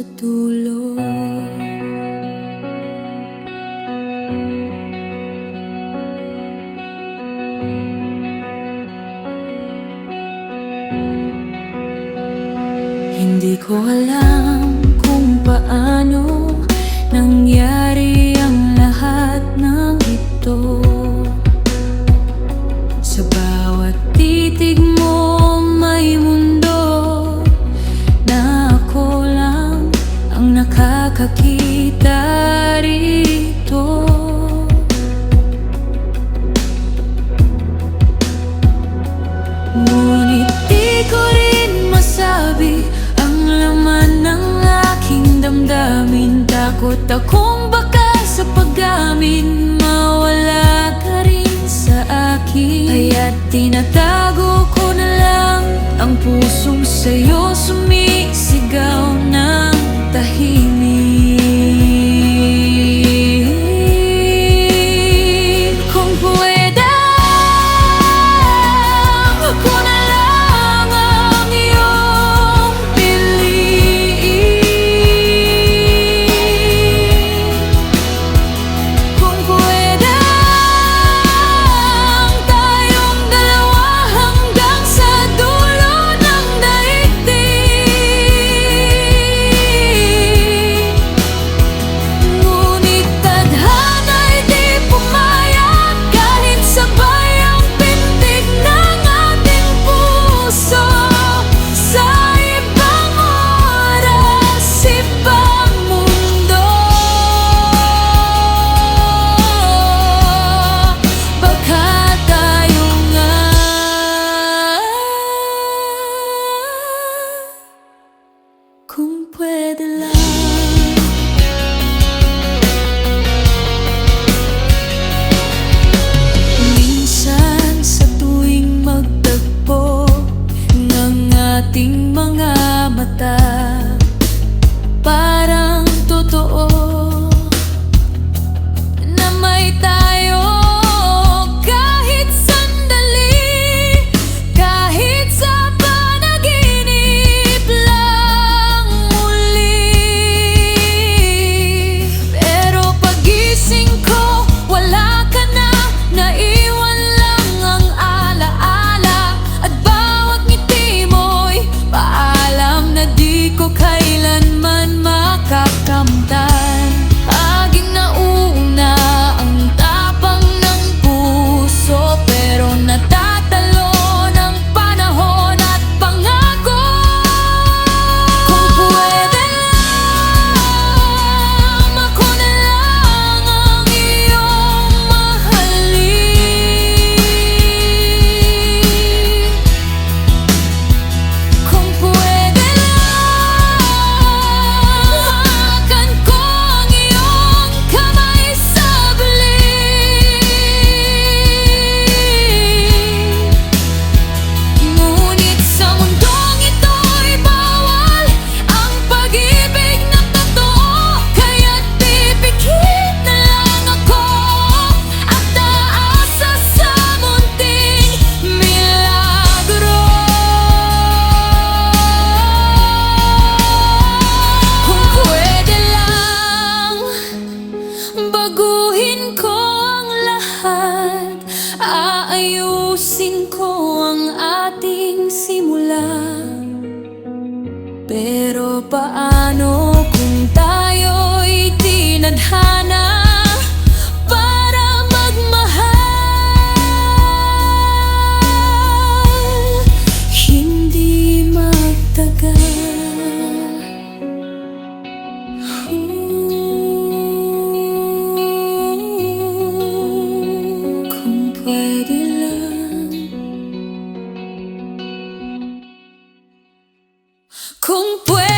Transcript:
sa tulog Hindi ko alam kung paano nangyari ang lahat ng ito. Takot akong baka sa pag-amin Mawala ka rin sa akin. Kaya't tinatago ko na lang Ang pusong sa'yo sumunod Aayusin ko ang ating simula Pero paano kung tayo'y tinadhana? Kung puede